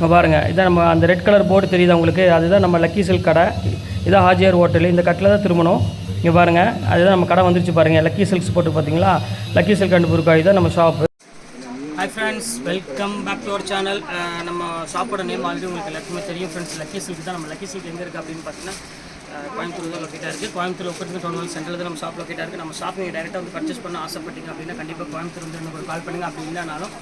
இங்கே பாருங்கள் இதான் நம்ம அந்த ரெட் கலர் போர்டு தெரியுது உங்களுக்கு? அதுதான் நம்ம லக்கி சில்க் கடை. இதான் ஹாஜியார் ஹோட்டல் இந்த கட்டில் தான் திரும்பணும். இங்கே பாருங்கள் அதுதான் நம்ம கடை வந்துருச்சு பாருங்கள் லக்கி சில்க்ஸ் போட்டு பார்த்தீங்களா லக்கி சில்க் அண்ட் புருக்காய் தான் நம்ம shop hi friends welcome back to our channel நம்ம ஷாப்போட நேம் ஆல்ரெடி உங்களுக்கு எல்லாருக்குமே தெரியும் ஃப்ரெண்ட்ஸ் லக்கி சில்க் தான் நம்ம லக்கி சில்க் எங்கே இருக்குது அப்படின்னு பார்த்தீங்கன்னா கோயம்புத்தூர் தான் லொக்கேட்டாக இருக்குது கோயம்புத்தூர் ஒப்பத்துக்கு டவுன் சென்டரில் தான் நம்ம ஷாப் லொக்கேட்டாக இருக்குது நம்ம ஷாப் நீங்கள் டேரெக்டாக வந்து பர்ச்சேஸ் பண்ண ஆசைப்பட்டீங்க அப்படின்னா கண்டிப்பாக கோயம்புத்தூர் வந்து எனக்கு ஒரு கால் பண்ணுங்கள் அப்படி இல்லைனாலும்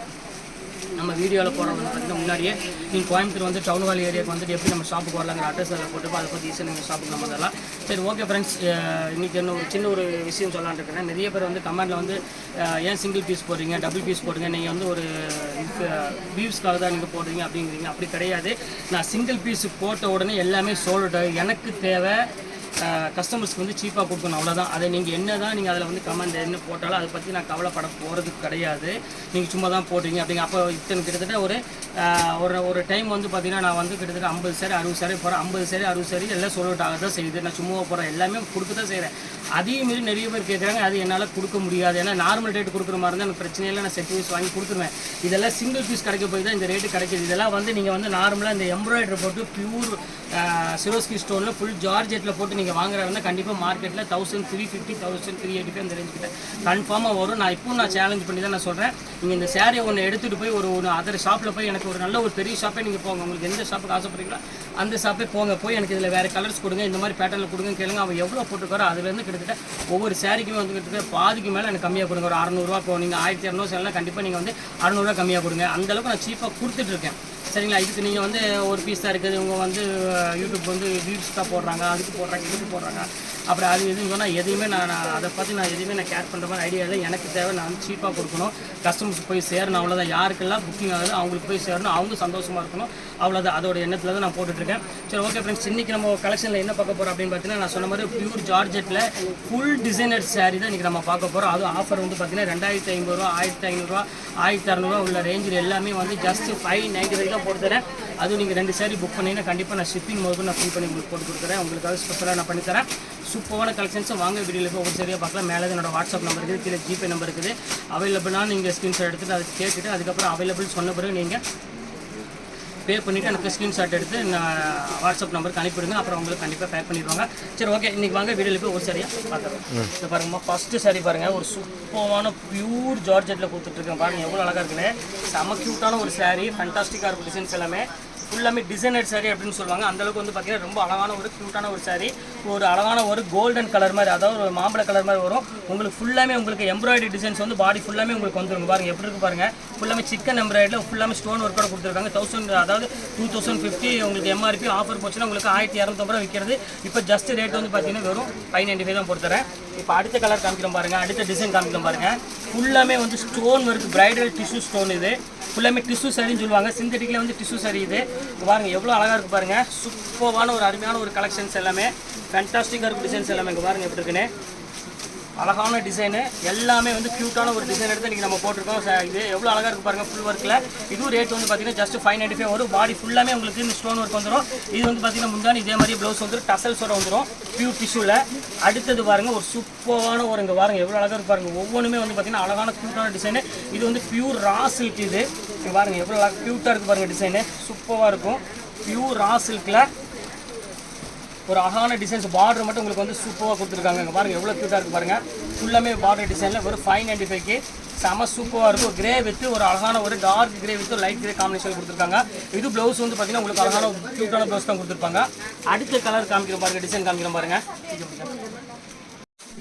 நம்ம வீடியோவில் போகிறவங்க பார்த்தீங்கன்னா முன்னாடியே நீங்கள் கோயம்புத்தூர் வந்து டவுன் ஹால் ஏரியாவுக்கு வந்துட்டு எப்படி நம்ம ஷாப்புக்கு வரலாங்கிற அட்ரஸ் அதில் போட்டு அதை பற்றி ஈஸியாக நீங்கள் ஷாப்புக்கு நம்ம வரலாம். சரி ஓகே ஃப்ரெண்ட்ஸ் இன்றைக்கி என்ன ஒரு சின்ன ஒரு விஷயம் சொல்லலாம்னு இருக்கிறேன். நிறைய பேர் வந்து கமெண்டில் வந்து ஏன் சிங்கிள் பீஸ் போடுறீங்க டபுள் பீஸ் போடுங்க நீங்கள் வந்து ஒரு வியூஸ்க்காக தான் நீங்கள் போடுறீங்க அப்படிங்கிறீங்க. அப்படி கிடையாது. நான் சிங்கிள் பீஸ் போட்ட உடனே எல்லாமே சோல்டு எனக்கு தேவை கஸ்டமர்ஸ்க்கு வந்து சீப்பாக கொடுக்கணும் அவ்வளோதான் அதை நீங்கள் என்ன தான் நீங்கள் அதில் வந்து கமெண்ட் என்ன போட்டாலும் அதை பற்றி நான் கவலைப்பட போகிறது கிடையாது. நீங்கள் சும்மா தான் போடுறீங்க அப்படிங்க. அப்போ இத்தனை கிட்டத்தட்ட ஒரு ஒரு ஒரு டைம் வந்து பார்த்தீங்கன்னா நான் வந்து கிட்டத்தட்ட ஐம்பது சரி அறுபது சரி போகிறேன் ஐம்பது சரி அறுபது சரி எல்லாம் சொல்லிட்டாக தான் செய்யுது. நான் சும்மா போகிறேன் எல்லாமே கொடுக்க தான் செய்கிறேன் அதையும் மாரி நிறைய பேர் கேட்குறாங்க அது என்னால் கொடுக்க முடியாது. ஏன்னா நார்மல் ரேட் கொடுக்குற மாதிரி இருந்தால் எனக்கு பிரச்சனை இல்லை. நான் செட் பீஸ் வாங்கி கொடுத்துருவேன். இதெல்லாம் சிங்கிள் பீஸ் கிடைக்க போய் தான் இந்த ரேட்டு கிடைக்கிது. இதெல்லாம் வந்து நீங்கள் வந்து நார்மலாக இந்த எம்ப்ராய்டரி போட்டு பியூர் சிரோஸ்கி ஸ்டோனில் ஃபுல் ஜார்ஜெட்டில் போட்டு நீங்கள் நீங்கள் வாங்குறாருன்னா கண்டிப்பாக மார்க்கெட்டில் thousand three fifty thousand three eighty அந்த ரேஞ்ச் கிட்ட கன்ஃபார்மாக வரும். நான் இப்போ நான் சேலஞ்ச் பண்ணி தான் நான் சொல்கிறேன் நீங்கள் இந்த சேரீ ஒன்று எடுத்துகிட்டு போய் ஒரு ஒன்று அதர் ஷாப்பில் போய் எனக்கு ஒரு நல்ல ஒரு பெரிய ஷாப்பே நீங்கள் போங்க. உங்களுக்கு எந்த ஷாப்புக்கு ஆசைப்படுறீங்களோ அந்த ஷாப்பே போங்க. போய் எனக்கு இதில் வேறு கலர்ஸ் கொடுங்க. இந்த மாதிரி பேட்டர்னில் கொடுங்க கேளுங்க. அவன் எவ்வளோ போட்டுக்காரோ அதுலேருந்து கிட்டத்தட்ட ஒவ்வொரு சேரீக்குமே வந்து கிட்டத்தட்ட பாதிக்கு மேலே எனக்கு கம்மியாக கொடுங்க. ஒரு அறநூறுவா இப்போ நீங்கள் ஆயிரத்தி இரநூறு சேலாம் கண்டிப்பாக நீங்கள் வந்து அறநூறுவா கம்மியாக கொடுங்க. அந்த அளவுக்கு நான் சீப்பாக கொடுத்துட்ருக்கேன் சரிங்களா? இதுக்கு நீங்கள் வந்து ஒரு பீஸ் தான் இருக்குது. இவங்க வந்து யூடியூப் வந்து வியூஸ் தான் போடுறாங்க. அதுக்கு போடுறாங்க இதுக்கு போடுறாங்க. அப்புறம் அது எதுவும் சொன்னால் எதையுமே நான் நான் அதை பற்றி நான் எதுவுமே நான் கேர் பண்ணுற மாதிரி ஐடியா இல்லை. எனக்கு தேவை நான் வந்து சீப்பாக கொடுக்கணும். கஸ்டமர்ஸ் போய் சேரணும் அவ்வளோதான் யாருக்கெல்லாம் புக்கிங் ஆகுது அவங்களுக்கு போய் சேரணும். அவங்க சந்தோஷமாக இருக்கணும். அவ்வளோதான் அதோட எண்ணத்தில் தான் நான் போட்டுட்ருக்கேன் சரி ஓகே ஃப்ரெண்ட்ஸ் இன்றைக்கி நம்ம கலெக்ஷனில் என்ன பார்க்க போகிறோம் அப்படின்னு பார்த்தீங்கன்னா நான் சொன்ன மாதிரி பியூர் ஜார்ஜெட்டில் ஃபுல் டிசைனர் saree தான் இன்றைக்கி நம்ம பார்க்க போகிறோம் அதுவும் ஆஃபர் வந்து பார்த்தீங்கன்னா ரெண்டாயிரத்தி ஐம்பதுரூவா ஆயிரத்தி ஐநூறுரூவா ஆயிரத்தி அறநூறுவா உள்ள ரேஞ்சில் எல்லாமே வந்து ஜஸ்ட் ஃபைவ் நைன்ட்டி வரைக்கும் தான் போட்டு தரேன். அதுவும் நீங்கள் ரெண்டு சாரி புக் பண்ணிங்கன்னா கண்டிப்பாக நான் ஷிப்பிங் போது நான் ஃபில் பண்ணி உங்களுக்கு போட்டு கொடுக்குறேன். உங்களுக்காக ஸ்பெஷலாக நான் பண்ணித்தரேன் சூப்பரான கலெக்ஷன்ஸும் வாங்க வீடியோவில் போய் ஒவ்வொரு சரியாக பார்க்கலாம். மேலே என்னோட வாட்ஸ்அப் நம்பர் இருக்குது. கீழே ஜிபே நம்பர் இருக்குது. அவைலபிளாக நீங்கள் ஸ்க்ரீன்ஷாட் எடுத்துட்டு அதை கேட்டுட்டு அதுக்கப்புறம் அவைலபிள் சொன்ன பிறகு நீங்கள் பே பண்ணிவிட்டு எனக்கு ஸ்க்ரீன்ஷாட் எடுத்து நான் வாட்ஸ்அப் நம்பருக்கு அனுப்பிவிடுங்க. அப்புறம் உங்களுக்கு கண்டிப்பாக பே பண்ணிடுவாங்க. சரி ஓகே இன்றைக்கி வாங்க வீடியோவில் போய் ஒரு சரியாக பார்த்துறோம் இது பாருங்கம்மா ஃபஸ்ட்டு சாரி பாருங்கள் ஒரு சூப்பரான பியூர் ஜார்ஜெட்டில் கொடுத்துட்ருக்கேன் பாருங்கள் எவ்வளோ அழகாக இருக்குன்னு. செம க்யூட்டான ஒரு saree. ஃபண்டாஸ்டிக்காக இருக்கும் டிசைன்ஸ் எல்லாமே. ஃபுல்லாமே டிசைனர் சாரீ அப்படின்னு சொல்லுவாங்க. அந்தளவுக்கு வந்து பார்த்தீங்கன்னா ரொம்ப அழகான ஒரு க்யூட்டான ஒரு saree. ஒரு அழகான ஒரு கோல்டன் கலர் மாதிரி அதாவது ஒரு மாம்பழ கலர் மாதிரி வரும். உங்களுக்கு ஃபுல்லாமே உங்களுக்கு எம்ப்ராய்டரி டிசைன்ஸ் வந்து பாடி ஃபுல்லாமே உங்களுக்கு வந்துருங்க பாருங்கள் எப்படி இருக்கு பாருங்க. ஃபுல்லாமே சிக்கன் எம்ப்ராய்டரியில் ஃபுல்லாமே ஸ்டோன் ஒர்க்கோட கொடுத்துருக்காங்க. தௌசண்ட் அதாவது டூ தௌசண்ட் ஃபிஃப்டி உங்களுக்கு எம்ஆர்பி ஆஃபர் போச்சுன்னா உங்களுக்கு ஆயிரத்தி இரநூத்தம்பது ரூபா விற்கிறது இப்போ ஜஸ்ட் ரேட் வந்து பார்த்தீங்கன்னா வெறும் ஃபைவ் நைன்ட்டி ஃபைவ் தான் போட்டுறேன் இப்போ அடுத்த கலர் காமிக்கிறோம் பாருங்க அடுத்த டிசைன் காமிக்கிறோம் பாருங்க. ஃபுல்லாமே வந்து ஸ்டோன் இருக்குது பிரைடல் டிஷ்யூ ஸ்டோன் இது. ஃபுல்லாமே டிஷ்யூ சரின்னு சொல்லுவாங்க. சிந்தட்டிக்கில் வந்து டிஷ்யூ சரி இது. பாருங்கள் பாருங்க எவ்வளோ அழகாக இருக்கு பாருங்க. சூப்பரான ஒரு அருமையான ஒரு கலெக்ஷன்ஸ் எல்லாமே. ஃபேன்டாஸ்டிக்காக இருக்கும் டிசைன்ஸ் எல்லாமே. இங்கே பாருங்க எப்படி இருக்குன்னு. அழகான டிசைனு எல்லாமே வந்து க்யூட்டான ஒரு டிசைன் எடுத்து இன்றைக்கி நம்ம போட்டிருக்கோம். இது எவ்வளோ அழகாக இருக்குது பாருங்கள் ஃபுல் ஒர்க்கில் இதுவும் ரேட் வந்து பார்த்தீங்கன்னா ஜஸ்ட் ஃபைவ் நைன்ட்டி ஃபைவ் வரும் பாடி ஃபுல்லாமே உங்களுக்கு ஸ்டோன் ஒர்க் வந்துடும் இது வந்து பார்த்தீங்கன்னா முந்தானி இதே மாதிரி ப்ளவுஸ் வந்துடும் டசல்ஸோட வந்துடும் பியூர் டிஷ்யூவில் அடுத்தது பாருங்கள் ஒரு சூப்பரான ஒரு இங்கே பாருங்க எவ்வளோ அழகாக இருக்கு பாருங்க. ஒவ்வொன்றுமே வந்து பார்த்தீங்கன்னா அழகான க்யூட்டான டிசைனு இது வந்து பியூர் ரா சில்க் இது. பாருங்கள் எவ்வளோ அழகாக க்யூட்டாக இருக்குது பாருங்கள் டிசைனு சூப்பராக இருக்கும். பியூர் ரா சில்கில் ஒரு அழகான டிசைன்ஸ் பார்டர் மட்டும் உங்களுக்கு வந்து சூப்பராக கொடுத்துருக்காங்க. பாருங்கள் எவ்வளோ க்யூட்டாக இருக்குது பாருங்கள் ஃபுல்லாமே பார்டர் டிசைனில் ஒரு ஃபைவ் நைன்டி ஃபைவ்க்கு செம சூப்பராக இருக்கும். கிரே வித்து ஒரு அழகான ஒரு dark grey with light grey combination கொடுத்துருக்காங்க. இது ப்ளவுஸ் வந்து பார்த்தீங்கன்னா உங்களுக்கு அழகான க்யூட்டான ப்ளவுஸ் தான் கொடுத்துருப்பாங்க. அடுத்த கலர் காமிக்கிற பாருங்க டிசைன் காமிக்கிற பாருங்கள்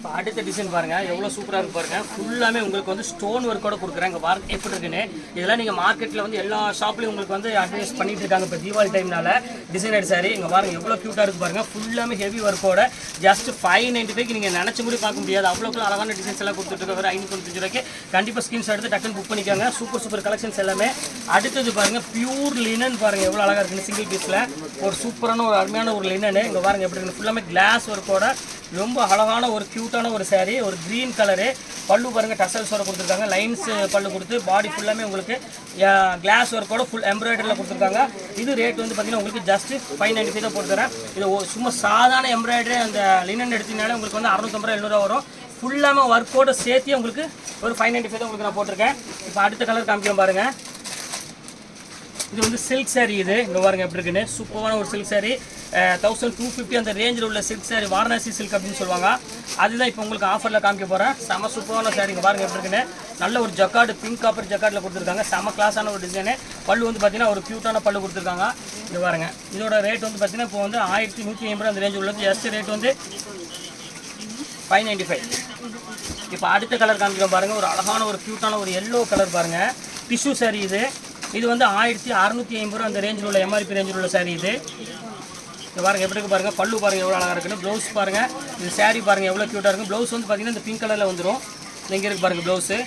இப்போ அடுத்த டிசைன் பாருங்க. எவ்வளோ சூப்பராக இருக்கு பாருங்க. ஃபுல்லாமே உங்களுக்கு வந்து ஸ்டோன் ஒர்க்கோட கொடுக்குறேன். இங்கே வார்க் எப்படி இருக்குன்னு. இதெல்லாம் நீங்கள் மார்க்கெட்டில் வந்து எல்லா ஷாப்லையும் உங்களுக்கு வந்து அட்வைஸ் பண்ணிட்டு இருக்காங்க. இப்போ தீபாவளி டைம்னால டிசைனர் சாரி இங்கே பாருங்க எவ்வளோ க்யூட்டாக இருக்கு பாருங்க. ஃபுல்லாமே ஹெவி ஒர்க்கோட ஜஸ்ட் ஃபைவ் நைன்டி ஃபைவ் நீங்கள் நினச்ச கூட பார்க்க முடியாது. அவ்வளோக்குள்ள அழகான டிசைன்ஸ் எல்லாம் கொடுத்துட்டு இருக்க ஒரு ஐநூற்றி ரூபாய்க்கு. கண்டிப்பாக ஸ்கிரீன்ஸ் எடுத்து டக்குன்னு புக் பண்ணிக்காங்க. சூப்பர் சூப்பர் கலெக்ஷன்ஸ் எல்லாமே. அடுத்தது பாருங்க பியூர் லினன் பாருங்க. எவ்வளோ அழகாக இருக்குன்னு சிங்கிள் பீஸில் ஒரு சூப்பரான ஒரு அருமையான ஒரு லினனு இங்கே பாருங்க எப்படி இருக்குன்னு. ஃபுல்லாமே கிளாஸ் ஒர்க்கோட ரொம்ப அழகான ஒரு க்யூட்டான ஒரு சாரீ ஒரு க்ரீன் கலரு பல்லு பாருங்க டசல்ஸ் வர கொடுத்துருக்காங்க. லைன்ஸ் பல்லு கொடுத்து பாடி ஃபுல்லாமே உங்களுக்கு கிளாஸ் ஒர்க்கோட ஃபுல் எம்ப்ராய்டரியில் கொடுத்துருக்காங்க. இது ரேட் வந்து பார்த்தீங்கன்னா உங்களுக்கு ஜஸ்ட் ஃபைவ் நைன்டி ஃபைவ் தான் போட்டு தரேன். இது சும்மா சாதாரண எம்ப்ராய்டரி அந்த லினன் எடுத்தீங்கனாலே உங்களுக்கு வந்து அறுநூத்தம்பது ரூபா எழுநூறுவா வரும். ஃபுல்லாமல் ஒர்க்கோட சேர்த்து உங்களுக்கு ஒரு ஃபைவ் நைன்டி ஃபைவ் தான் உங்களுக்கு நான் போட்டிருக்கேன். இப்போ அடுத்த கலர் காமிக்கிறேன் பாருங்கள் இது வந்து சில்க் சாரீ இது. இங்கே பாருங்க எப்படி இருக்குன்னு. சூப்பரான ஒரு silk sari thousand two fifty அந்த ரேஞ்சில் உள்ள சில்க் சாரி வாரணாசி சில்க் அப்படின்னு சொல்லுவாங்க. அதுதான் இப்போ உங்களுக்கு ஆஃபரில் காமிக்க போகிறேன் செம சூப்பரான சாரிங்க பாருங்கள் பாருங்க எப்படி இருக்குன்னு. நல்ல ஒரு ஜக்கார்டு பிங்க் காப்பர் ஜக்கார்டில் கொடுத்துருக்காங்க. செம கிளாஸான ஒரு டிசைனு பல்லு வந்து பார்த்தீங்கன்னா ஒரு க்யூட்டான பல்லு கொடுத்துருக்காங்க. இது பாருங்க. இதோட ரேட் வந்து பார்த்தீங்கன்னா இப்போ வந்து ஆயிரத்தி நூற்றி ஐம்பது அந்த ரேஞ்ச் உள்ளது. ஜஸ்ட் ரேட் வந்து ஃபைவ் நைன்டி ஃபைவ் இப்போ அடுத்த கலர் காமிக்கிறோம் பாருங்கள் ஒரு அழகான ஒரு க்யூட்டான ஒரு எல்லோ கலர் பாருங்கள் டிஷ்யூ சாரி இது. இது வந்து ஆயிரத்தி அறநூற்றி ஐம்பது ரூபா அந்த ரேஞ்சில் உள்ள எம்ஆர்பி ரேஞ்சில் உள்ள சாரி இது. இது பாருங்க எப்படி இருக்கு பாருங்க பல்லு பாருங்க எவ்வளோ அழகாக இருக்குன்னு ப்ளவுஸ் பாருங்க இது saree பாருங்க எவ்வளோ க்யூட்டாக இருக்கும் ப்ளவுஸ் வந்து பார்த்தீங்கன்னா இந்த பிங்க் கலரில் வந்துடும் இங்கே இருக்கு பாருங்க ப்ளவுஸு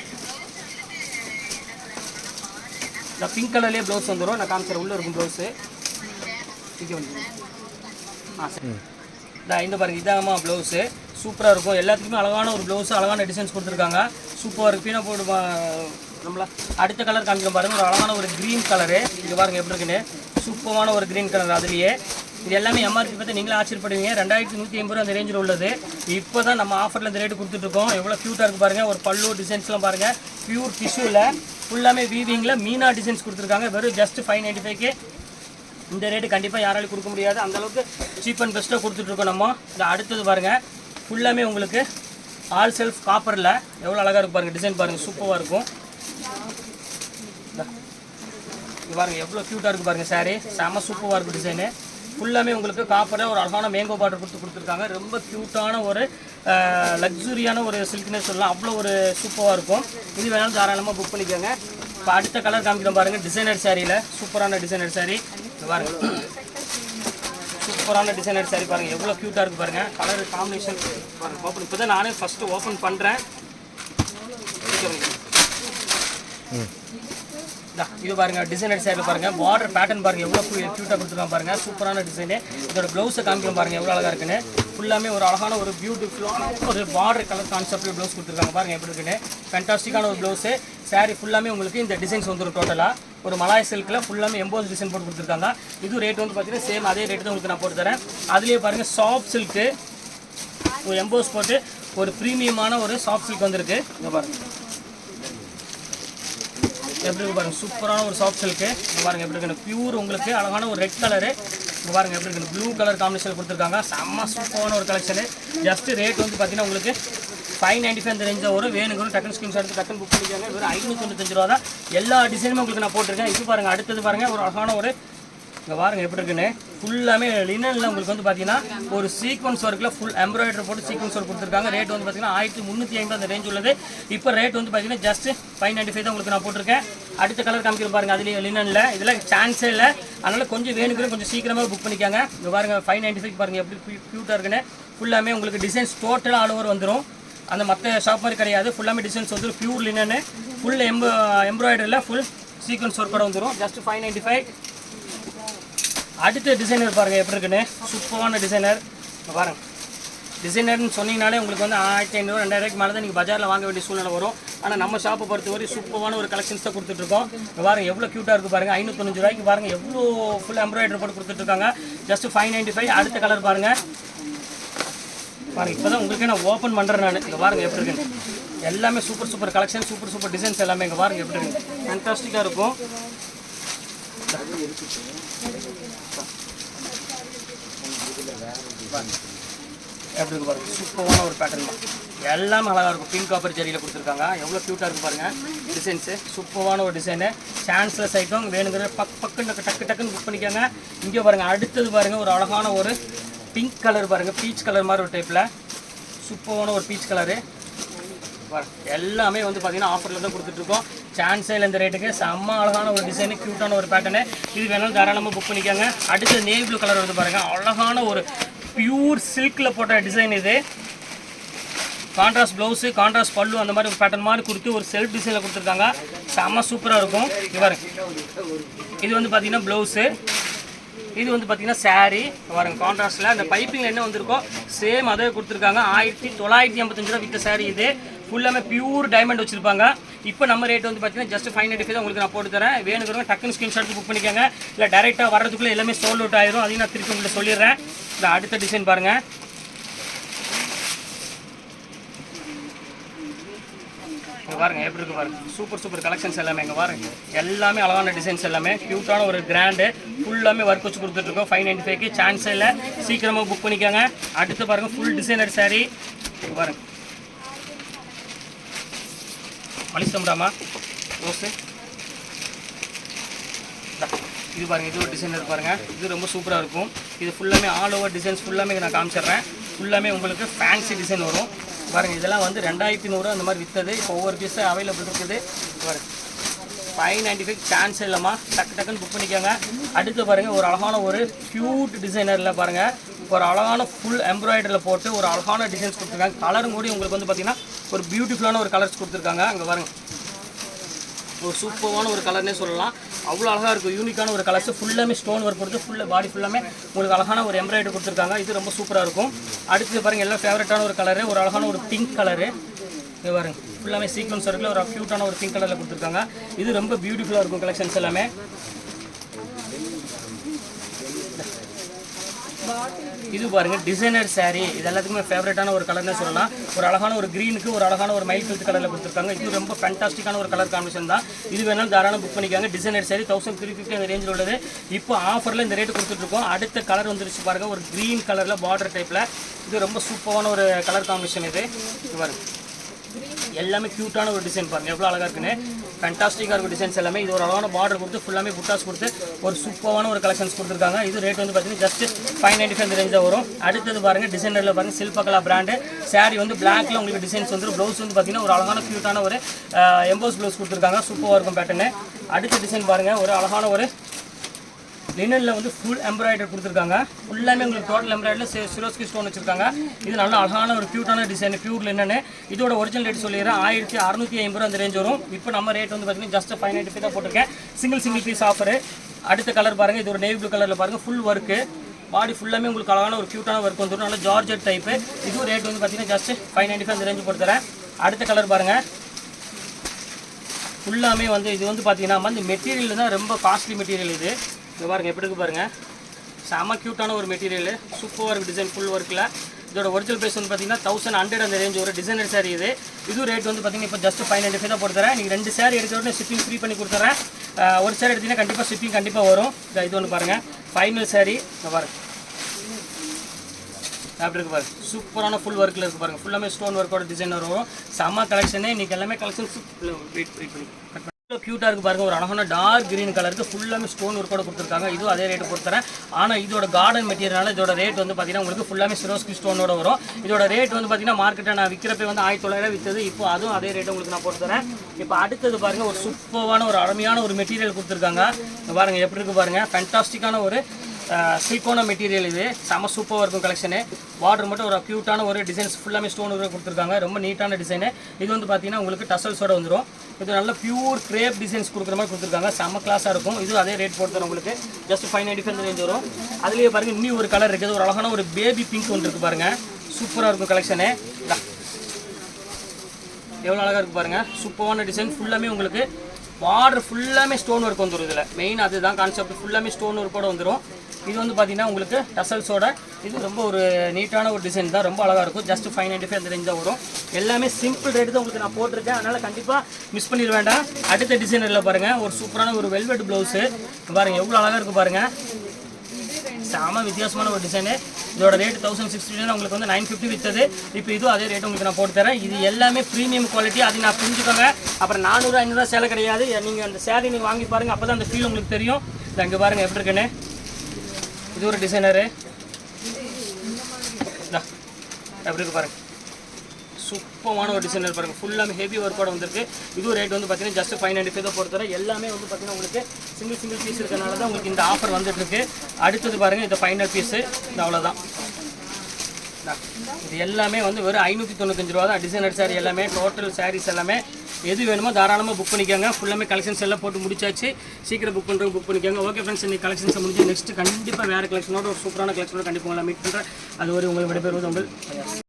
இந்த பிங்க் கலர்லேயே ப்ளவுஸ் வந்துடும் நான் காமிச்சிடுறேன் உள்ளே இருக்கும் ப்ளவுஸு இங்கே வந்து ஆ சரி. இந்த இந்த பாருங்க இதாகமா ப்ளவுஸு சூப்பராக இருக்கும். எல்லாத்துக்குமே அழகான ஒரு ப்ளவுஸ் அழகான டிசைன்ஸ் கொடுத்துருக்காங்க. சூப்பராக இருக்கு. பீனா போட்டு நம்மள அடுத்த கலர் காமிக்கிற பாருங்க. ஒரு அழகான ஒரு க்ரீன் கலரு இது பாருங்க எப்படி இருக்குன்னு. சூப்பரான ஒரு க்ரீன் கலர் அதுலேயே. இது எல்லாமே எம்ஆர்பி பற்றி நீங்களும் ஆச்சரியப்படுவீங்க. ரெண்டாயிரத்தி நூற்றி ஐம்பது ரூபா அந்த ரேஞ்சில் உள்ளது. இப்போ தான் நம்ம ஆஃபரில் இந்த ரேட்டு கொடுத்துட்ருக்கோம் எவ்வளோ க்யூட்டாக இருக்குது பாருங்கள் ஒரு பல்லு டிசைன்ஸ்லாம் பாருங்கள் ப்யூர் டிஷ்யூவில் ஃபுல்லாமே வீவிங்கில் மீனா டிசைன்ஸ் கொடுத்துருக்காங்க. வெறும் ஜஸ்ட் ஃபைவ் நைன்ட்டி ஃபைவ்க்கு இந்த ரேட்டு கண்டிப்பாக யாராலையும் கொடுக்க முடியாது. அந்தளவுக்கு சீப் அண்ட் பெஸ்ட்டாக கொடுத்துட்ருக்கோம் நம்ம. இந்த அடுத்தது பாருங்கள் ஃபுல்லாமே உங்களுக்கு ஆல் செல்ஃப் காப்பரில் எவ்வளோ அழகாக இருக்கும் பாருங்கள் டிசைன் பாருங்கள் சூப்பராக இருக்கும். பாருங்கள் எவ்வளோ க்யூட்டாக இருக்குது பாருங்கள் சாரி செம சூப்பராக இருக்கும் டிசைனு ஃபுல்லாமே உங்களுக்கு காப்பராக ஒரு அழகான மேங்கோ பார்டர் கொடுத்து கொடுத்துருக்காங்க. ரொம்ப க்யூட்டான ஒரு லக்ஸுரியான ஒரு சில்க்னே சொல்லலாம். அவ்வளோ ஒரு சூப்பராக இருக்கும். இது வேணாலும் தாராளமாக புக் பண்ணிக்கோங்க. இப்போ அடுத்த கலர் காமிக்கிறோம் பாருங்கள் டிசைனர் சாரியில் சூப்பரான டிசைனர் சாரி பாருங்கள் சூப்பரான டிசைனர் சாரி பாருங்கள் எவ்வளோ க்யூட்டாக இருக்குது பாருங்கள் கலர் காம்பினேஷன் பாருங்கள் ஓப்பன் இப்போ தான் நானே ஃபஸ்ட்டு ஓப்பன் பண்ணுறேன் இது பாருங்க டிசைனர் சைடில் பாருங்க. பார்டர் பேட்டர்ன் பாருங்க எவ்வளோ க்யூட்டாக கொடுத்துருக்காங்க பாருங்க. சூப்பரான டிசைனு இதோட ப்ளவுஸை காமிக்கும் பாருங்க எவ்வளோ அழகாக இருக்குன்னு. ஃபுல்லாமே ஒரு அழகான ஒரு பியூட்டிஃபுல்லான ஒரு பார்டர் கலர் கான்செப்ட் ப்ளவுஸ் கொடுத்துருக்காங்க பாருங்க எப்படி இருக்குன்னு. ஃபேண்டாஸ்டிக்கான ஒரு ப்ளவுஸு சாரீ ஃபுல்லாமே உங்களுக்கு இந்த டிசைன்ஸ் வந்துடும் டோட்டலாக ஒரு மலாய் சில்கில் ஃபுல்லாமே எம்போஸ் டிசைன் போட்டு கொடுத்துருக்காங்க. இது ரேட் வந்து பார்த்தீங்கன்னா சேம் அதே ரேட்டு தான் உங்களுக்கு நான் போட்டு தரேன். அதுலேயே பாருங்க சாஃப்ட் சில்க்கு ஒரு எம்போஸ் போட்டு ஒரு ப்ரீமியமான ஒரு சாஃப்ட் சில்க் வந்திருக்கு. இங்கே பாருங்கள் எப்படி இருக்கு பாருங்க? சூப்பரான ஒரு சாஃப்ட் சில்க்கு இங்கே பாருங்க எப்படி இருக்கு? பியூர் உங்களுக்கு அழகான ஒரு ரெட் கலரு இங்கே பாருங்க எப்படி இருக்கு? ப்ளூ கலர் காம்பினேஷன் கொடுத்துருக்காங்க. செம்ம சூப்பரான ஒரு கலெக்ஷனு ஜஸ்ட் ரேட் வந்து பார்த்தீங்கன்னா உங்களுக்கு ஃபைவ் நைன்டி ஃபைவ் அந்த ரேஞ்சில் வரும் வேணுங்கிறது டக்குனு ஸ்கிரீன் எடுத்து டக்குனு புக் பண்ணிக்காங்க. வெறும் ஐநூற்றி தொண்ணூத்தஞ்சு ரூபா தான். எல்லா டிசைனுமே உங்களுக்கு நான் போட்டிருக்கேன். இது பாருங்கள் அடுத்தது பாருங்கள் ஒரு அழகான ஒரு இங்கே பாருங்கள் எப்படி இருக்குன்னு? ஃபுல்லாமே லினனில் உங்களுக்கு வந்து பார்த்தீங்கன்னா ஒரு சீக்வன்ஸ் ஒர்க்கில் ஃபுல் எம்ப்ராய்டரி போட்டு சீக்வன்ஸ் ஒர்க் கொடுத்துருக்காங்க. ரேட் வந்து பார்த்தீங்கன்னா ஆயிரத்தி முந்நூற்றி ஐம்பது அந்த ரேஞ்ச் உள்ளது. இப்போ ரேட் வந்து பார்த்தீங்கன்னா ஜஸ்ட் ஃபைவ் நைன்டி ஃபைவ் தான் உங்களுக்கு நான் போட்டிருக்கேன். அடுத்த கலர் காமிக்கிற பாருங்க அதுலேயும் லினனில் இதில் சான்ஸே இல்லை அதனால் கொஞ்சம் வேணுங்கிற கொஞ்சம் சீக்கிரமாக புக் பண்ணிக்காங்க. இங்கே பாருங்கள் ஃபைவ் நைன்டி ஃபைவ் பாருங்கள் எப்படி க்யூட்டாக இருக்குன்னு. ஃபுல்லாமே உங்களுக்கு டிசைன்ஸ் டோட்டலாக ஆல் ஓவர் வந்துடும் அந்த மற்ற ஷாப் மாதிரி கிடையாது. ஃபுல்லாமே டிசைன்ஸ் வந்து பியூர் லினனு ஃபுல் எம்ப எம்ப்ராய்டரியில் ஃபுல் சீக்வன்ஸ் ஒர்க்கோட வந்துடும் ஜஸ்ட் ஃபைவ் நைன்ட்டி ஃபைவ் அடுத்த டிசைனர் பாருங்கள் எப்படி இருக்குன்னு? சூப்பரான டிசைனர் பாருங்கள் டிசைனர்னு சொன்னீங்கனாலே உங்களுக்கு வந்து ஆயிரத்தி ஐநூறு ரெண்டாயிரூவாய்க்கு மேலே தான் நீங்கள் பஜாரில் வாங்க வேண்டிய சூழ்நிலை வரும். ஆனால் நம்ம ஷாப்பை பொறுத்தவரை சூப்பரான ஒரு கலெக்ஷன்ஸ் தான் கொடுத்துட்ருக்கோம் இங்க எவ்வளோ க்யூட்டாக இருக்குது பாருங்கள் ஐநூற்றஞ்சு ரூபாய்க்கு பாருங்கள் எவ்வளோ ஃபுல் எம்ப்ராய்டரி போட்டு கொடுத்துட்ருக்காங்க ஜஸ்ட் ஃபைவ் நைன்ட்டி ஃபைவ் அடுத்த கலர் பாருங்கள் பாருங்கள் இப்போ தான் உங்களுக்கே நான் ஓப்பன் பண்ணுறேன் நான். இங்கே வாருங்க எப்படி இருக்குன்னு. எல்லாமே super super collection super super designs எல்லாமே இங்கே வாருங்க எப்படி இருக்குது ஃபேன்டாஸ்டிக்காக இருக்கும். எப்படி இருக்கு பாருங்க. சூப்பரான ஒரு பேட்டர்ன் தான். எல்லாமே அழகாக இருக்கும். பிங்க் காப்பர் ஜெரியில் கொடுத்துருக்காங்க. எவ்வளோ க்யூட்டாக இருக்கு பாருங்க. டிசைன்ஸு சூப்பரான ஒரு டிசைனு சான்ஸ்லெஸ் ஐட்டம் வேணுங்கிற பக் பக்குன்னு டக்கு டக்குன்னு புக் பண்ணிக்கோங்க. இங்கே பாருங்க. அடுத்தது பாருங்க. ஒரு அழகான ஒரு பிங்க் கலர் பாருங்க. பீச் கலர் மாதிரி ஒரு டைப்பில் சூப்பரான ஒரு பீச் கலரு எல்லாமே வந்து பார்த்தீங்கன்னா ஆஃபரில் தான் கொடுத்துட்ருக்கோம். சான்ஸே இல்லை இந்த ரேட்டுக்கு செம்ம அழகான ஒரு டிசைனு க்யூட்டான ஒரு பேட்டர்னு இது வேணாலும் தாராளமாக புக் பண்ணிக்கோங்க. அடுத்து நேவி ப்ளூ கலர் வந்து பாருங்கள் அழகான ஒரு பியூர் சில்கில் போட்ட டிசைன் இது. கான்ட்ராஸ்ட் ப்ளவுஸு கான்ட்ராஸ்ட் பல்லு அந்த மாதிரி ஒரு பேட்டர்ன் மாதிரி கொடுத்து ஒரு செல்ஃப் டிசைனில் கொடுத்துருக்காங்க. செம்ம சூப்பராக இருக்கும். இது பாருங்க. இது வந்து பார்த்திங்கன்னா ப்ளவுஸு இது வந்து பார்த்திங்கன்னா சாரீ பாருங்க கான்ட்ராஸ்ட்டில் அந்த பைப்பிங்கில் என்ன வந்திருக்கோ சேம் அதே கொடுத்துருக்காங்க. ஆயிரத்தி தொள்ளாயிரத்தி ஐம்பத்தஞ்சு ரூபா வித்த சாரீ இது. ஃபுல்லாமே பியூர் டைமண்ட் வச்சிருப்பாங்க. இப்போ நம்ம ரேட் வந்து பார்த்தீங்கன்னா ஜஸ்ட் ஃபைவ் நைன்டி தான் உங்களுக்கு நான் போட்டு தரேன். வேணுங்கிறவங்க டக்குன்னு ஸ்கிரீன்ஷாட் புக் பண்ணிக்கோங்க. இல்லை டேரெக்டாக வர்றதுக்குள்ளே எல்லாமே சோல் அவுட் ஆயிரும். அதையும் நான் திருப்பி உங்களுக்கு சொல்லிடுறேன். இந்த அடுத்த டிசைன் பாருங்கள் பாருங்க எப்படி இருக்கு பாருங்க. சூப்பர் சூப்பர் கலெக்ஷன்ஸ் எல்லாமே இங்கே பாருங்க. எல்லாமே அழகான டிசைன்ஸ் எல்லாமே. கியூட்டான ஒரு கிராண்டு ஃபுல்லாமே ஒர்க் வச்சு கொடுத்துட்ருக்கோம். ஃபைவ் நைன்டி ஃபைவ்க்கு சான்ஸ் இல்லை. சீக்கிரமாக புக் பண்ணிக்கோங்க. அடுத்து பாருங்கள் ஃபுல் டிசைனர் சாரீ பாருங்க. மலிசம்டாமா ரோஸு இது பாருங்கள் இது ஒரு டிசைனர் பாருங்கள் இது ரொம்ப சூப்பராக இருக்கும். இது ஃபுல்லாமே ஆல் ஓவர் டிசைன்ஸ் ஃபுல்லாமே நான் காமிச்சிடுறேன். ஃபுல்லாமே உங்களுக்கு ஃபேன்சி டிசைன் வரும். பாருங்கள் இதெல்லாம் வந்து ரெண்டாயிரத்தி நூறு அந்த மாதிரி விற்றது இப்போ ஒவ்வொரு பீஸும் அவைலபிள் இருக்குது. பாருங்க. ஃபைவ் நைன்டி ஃபைவ் சான்ஸ் இல்லைம்மா. டக்கு டக்குன்னு புக் பண்ணிக்கோங்க. அடுத்து பாருங்கள் ஒரு அழகான ஒரு க்யூட் டிசைனரில் பாருங்கள் ஒரு அழகான ஃபுல் எம்ப்ராய்டரியில் போட்டு ஒரு அழகான டிசைன்ஸ் கொடுத்துருக்காங்க. கலரும் கூட உங்களுக்கு வந்து பார்த்திங்கன்னா ஒரு பியூட்டிஃபுல்லான ஒரு கலர்ஸ் கொடுத்துருக்காங்க. அங்கே பாருங்க. ஒரு சூப்பரான ஒரு கலர்னே சொல்லலாம். அவ்வளோ அழகாக இருக்கும். யூனிக்கான ஒரு கலர்ஸ் ஃபுல்லாமே ஸ்டோன் ஒர்க் கொடுத்து ஃபுல்லாக பாடி ஃபுல்லாமே உங்களுக்கு அழகான ஒரு எம்ப்ராய்டரி கொடுத்துருக்காங்க. இது ரொம்ப சூப்பராக இருக்கும். அடுத்து பாருங்கள் எல்லாம் ஃபேவரட்டான ஒரு கலரு ஒரு அழகான ஒரு பிங்க் கலரு இது பாருங்க. ஃபுல்லாமே சீக்வன்ஸ் ஒர்க்கில் ஒரு அப்யூட்டான ஒரு பிங்க் கலரில் கொடுத்துருக்காங்க. இது ரொம்ப பியூட்டிஃபுல்லாக இருக்கும் கலெக்ஷன்ஸ் எல்லாமே. இது பாருங்க டிசைனர் saree. இது எல்லாத்துக்குமே ஃபேவரட்டான ஒரு கலர்னு சொல்லலாம். ஒரு அழகான ஒரு க்ரீனுக்கு ஒரு அழகான ஒரு மைல் கலர் கலரில் கொடுத்துருக்காங்க. இது ரொம்ப ஃபேண்டாஸ்டிக்கான ஒரு கலர் காம்பினேஷன் தான். இது வேணாலும் தாராளம் புக் பண்ணிக்காங்க. Designer saree thousand three fifty அந்த ரேஞ்சில் உள்ளது. இப்போ ஆஃபரில் இந்த ரேட்டு கொடுத்துட்ருக்கோம் அடுத்த கலர் வந்துருச்சு பாருங்க. ஒரு க்ரீன் கலரில் பார்டர் டைப்பில் இது ரொம்ப சூப்பரான ஒரு கலர் காம்பினேஷன் இது. இது பாருங்க. எல்லாமே க்யூட்டான ஒரு டிசைன் பாருங்க. எவ்வளோ அழகாக இருக்குன்னு. ஃபேண்டாஸ்டிக்காக இருக்கும் டிசைன்ஸ் எல்லாமே. இது ஒரு அழகான பார்டர் கொடுத்து ஃபுல்லாமே புட்டாஸ் கொடுத்து ஒரு சூப்பரான ஒரு கலெக்ஷன்ஸ் கொடுத்துருக்காங்க. இது ரேட் வந்து பார்த்தீங்கன்னா ஜஸ்ட் ஃபைவ் நைன்டி ஃபைவ் ரேஞ்சாக வரும். அடுத்தது பாருங்கள் டிசைனரில் பாருங்கள் சில்பகலா பிராண்டு சாரீ வந்து பிளாக்ல உங்களுக்கு டிசைன்ஸ் வந்துடும் ப்ளவுஸ் வந்து பார்த்தீங்கன்னா ஒரு அழகான க்யூட்டான ஒரு எம்போஸ் ப்ளவுஸ் கொடுத்துருக்காங்க. சூப்பராக இருக்கும் பேட்டர்னு அடுத்த டிசைன் பாருங்கள் ஒரு அழகான ஒரு லினனில் வந்து ஃபுல் எம்ப்ராய்டர் கொடுத்துருக்காங்க. ஃபுல்லாமே உங்களுக்கு டோட்டல் எம்ப்ராய்டரியில் சிரோஸ்கி ஸ்டோன் வச்சிருக்காங்க. இது நல்ல அழகான ஒரு க்யூட்டான டிசைன் பியூர் லினனு இதோட ஒரிஜினல் ரேட் சொல்லிடுறேன். ஆயிரத்தி அறுநூத்தி ஐம்பது ரூபா அந்த ரேஞ்ச் வரும். இப்போ நம்ம ரேட் வந்து பார்த்தீங்கன்னா ஜஸ்ட் ஃபைவ் நைன்ட்டி தான் போட்டிருக்கேன். சிங்கிள் சிங்கிள் பீஸ் ஆஃபர் அடுத்த கலர் பாருங்கள் இது ஒரு நேவி ப்ளூ கலரில் பாருங்கள் ஃபுல் ஒர்க்கு பாடி ஃபுல்லாமே உங்களுக்கு அழகான ஒரு க்யூட்டான ஒர்க் வந்துடும் நல்ல ஜார்ஜெட் டைப்பு இதுவும் ரேட் வந்து பார்த்தீங்கன்னா ஜஸ்ட் ஃபைவ் நைன்ட்டி ஃபைவ் அந்த ரேஞ்ச் அடுத்த கலர் பாருங்கள் ஃபுல்லாமே வந்து இது வந்து பார்த்தீங்கன்னா வந்து மெட்டீரியல் தான் ரொம்ப காஸ்ட்லி மெட்டீரியல் இது. இது பாருங்க எப்படி இருக்கு பாருங்க. செம க்யூட்டான ஒரு material super work design full ஒர்க்கில் இதோட ஒரிஜினல் ப்ரைஸ் வந்து பார்த்தீங்கன்னா தௌசண்ட் ஹண்ட்ரட் அந்த ரேஞ்ச் ஒரு டிசைனர் சாரி இது. இது ரேட் வந்து பார்த்தீங்கன்னா இப்போ ஜஸ்ட் ஃபைவ் நைன்டி ஃபைவ் தான் போட்டுறேன் நீங்கள் ரெண்டு saree எடுத்த உடனே ஷிப்பிங் ஃப்ரீ பண்ணி கொடுத்துறேன். ஒரு சேரீ எடுத்தீங்கன்னா கண்டிப்பாக ஷிப்பிங் கண்டிப்பாக வரும். இது ஒன்று பாருங்கள் ஃபைனல் சாரி இங்கே பாருங்க. அப்படி இருக்கு பாருங்க. சூப்பரான ஃபுல் ஒர்க்கில் இருக்கு பாருங்க. ஃபுல்லாமே ஸ்டோன் ஒர்க்கோட டிசைனர் வரும் செம்ம கலெக்ஷனே இன்னைக்கு எல்லாமே கலெக்ஷன் வெயிட் வெயிட் பண்ணி. கட் க்யூட்டாக இருக்குது பாருங்கள் ஒரு அழகான டார்க் கிரீன் கலருக்கு ஃபுல்லாமே ஸ்டோன் ஒர்க்கோட கொடுத்துருக்காங்க. இதுவும் அதே ரேட்டு கொடுத்துறேன். ஆனால் இதோட கார்டன் மெட்டீரியல்னால இதோட ரேட் வந்து பார்த்தீங்கன்னா உங்களுக்கு ஃபுல்லாமே சிரோஸ்கி ஸ்டோனோட வரும். இதோட ரேட் வந்து பார்த்தீங்கன்னா மார்க்கெட்டை நான் விற்கிறப்ப வந்து ஆயிரத்தி தொள்ளாயிரம் விற்றது இப்போ அதுவும் அதே ரேட்டு உங்களுக்கு நான் போட்டு தரேன் இப்போ அடுத்தது பாருங்கள் ஒரு சூப்பரான ஒரு அருமையான ஒரு மெட்டீரியல் கொடுத்துருக்காங்க. பாருங்கள் பாருங்க எப்படி இருக்கு பாருங்க. ஃபேன்டாஸ்டிக்கான ஒரு சில்கோன மெட்டீரியல் இது. செம சூப்பராக இருக்கும் கலெக்ஷனு பார்டர் மட்டும் ஒரு க்யூட்டான ஒரு டிசைன்ஸ் ஃபுல்லாமே ஸ்டோன் ஒர்க் கொடுத்துருக்காங்க. ரொம்ப நீட்டான டிசைனு இது வந்து பார்த்தீங்கன்னா உங்களுக்கு டசல்ஸோட வந்துடும் இது நல்ல பியூர் கிரேப் டிசைன்ஸ் கொடுக்குற மாதிரி கொடுத்துருக்காங்க. செம கிளாஸாக இருக்கும். இது அதே ரேட் போட்டு தரேன் உங்களுக்கு. Just five ninety five range வரும். அதுலேயே பாருங்கள் இன்னும் ஒரு கலர் இருக்குது. ஒரு அழகான ஒரு பேபி பிங்க் ஒன்று இருக்குது பாருங்கள் சூப்பராக இருக்கும் கலெக்ஷனு எவ்வளோ அழகாக இருக்குது பாருங்கள் சூப்பரான டிசைன் ஃபுல்லாமே உங்களுக்கு பார்டர் ஃபுல்லாமே ஸ்டோன் ஒர்க் வந்துடும் இதில். மெயின் அதுதான் கான்செப்ட் ஃபுல்லாமே ஸ்டோன் ஒர்க்கோட வந்துடும் இது வந்து பார்த்தீங்கன்னா உங்களுக்கு டசல்ஸோட இது ரொம்ப ஒரு நீட்டான ஒரு டிசைன் தான். ரொம்ப அழகாக இருக்கும். ஜஸ்ட் ஃபைவ் நைன்ட்டி ஃபைவ் அந்த ரேஞ்ச் தான் வரும். எல்லாமே சிம்பிள் ரேட்டு தான் உங்களுக்கு நான் போட்டிருக்கேன். அதனால் கண்டிப்பாக மிஸ் பண்ணிட வேண்டாம். அடுத்த டிசைனரில் பாருங்கள் ஒரு சூப்பரான ஒரு வெல்வெட் ப்ளவுஸு பாருங்கள் எவ்வளோ அழகாக இருக்குது பாருங்கள் செம வித்தியாசமான ஒரு டிசைனு இதோட ரேட் தௌசண்ட் சிக்ஸ்டி உங்களுக்கு வந்து நைன் ஃபிஃப்டி வித்தது. இப்போ இதுவும் அதே ரேட் உங்களுக்கு நான் போட்டு தரேன். இது எல்லாமே ப்ரீமியம் குவாலிட்டி அது நான் புரிஞ்சுக்கோங்க. அப்புறம் நானூறு ஐநூறுரூவா சேலை கிடையாது. நீங்கள் அந்த சேலை நீங்கள் வாங்கி பாருங்கள் அப்போ தான் அந்த ஃபீல் உங்களுக்கு தெரியும். இது அங்கே பாருங்கள் எப்படி இருக்குன்னு. இது ஒரு டிசைனரு எப்படி இருக்கு பாருங்கள் சூப்பமான ஒரு டிசைனர் பாருங்க. ஃபுல்லாக ஹெவி ஒர்க்கோட வந்திருக்கு. இதுவும் ரேட் வந்து பார்த்தீங்கன்னா ஜஸ்ட் ஃபைவ் நைன்டி ஃபைவ் பொறுத்தவரை. எல்லாமே வந்து பார்த்தீங்கன்னா உங்களுக்கு சிங்கிள் சிங்கிள் பீஸ் இருக்கனால தான் உங்களுக்கு இந்த ஆஃபர் வந்துட்டு இருக்கு. அடுத்தது பாருங்கள் இந்த ஃபைனல் பீஸு இது அவ்வளோதான் இது எல்லாமே வந்து வெறும் ஐநூற்றி தொண்ணூத்தஞ்சு ரூபா தான். டிசைனர் சாரி எல்லாமே டோட்டல் சாரீஸ் எல்லாமே. எது வேணுமோ தாராளமாக புக் பண்ணிக்கோங்க. ஃபுல்லாமே கலெக்ஷன்ஸ் எல்லாம் போட்டு முடிச்சாச்சு. சீக்கிரம் புக் பண்ணுறவங்க புக் பண்ணிக்கோங்க. ஓகே ஃப்ரெண்ட்ஸ் இன்னைக்கு கலெக்ஷன்ஸ் முடிஞ்சு நெக்ஸ்ட் கண்டிப்பாக வேறு கலெக்ஷனோட ஒரு சூப்பரான கலெக்ஷனோட கண்டிப்பாக உங்களை மீட் பண்ணுறேன் அது ஒரு உங்களுக்கு விடைபெறுவது உங்கள்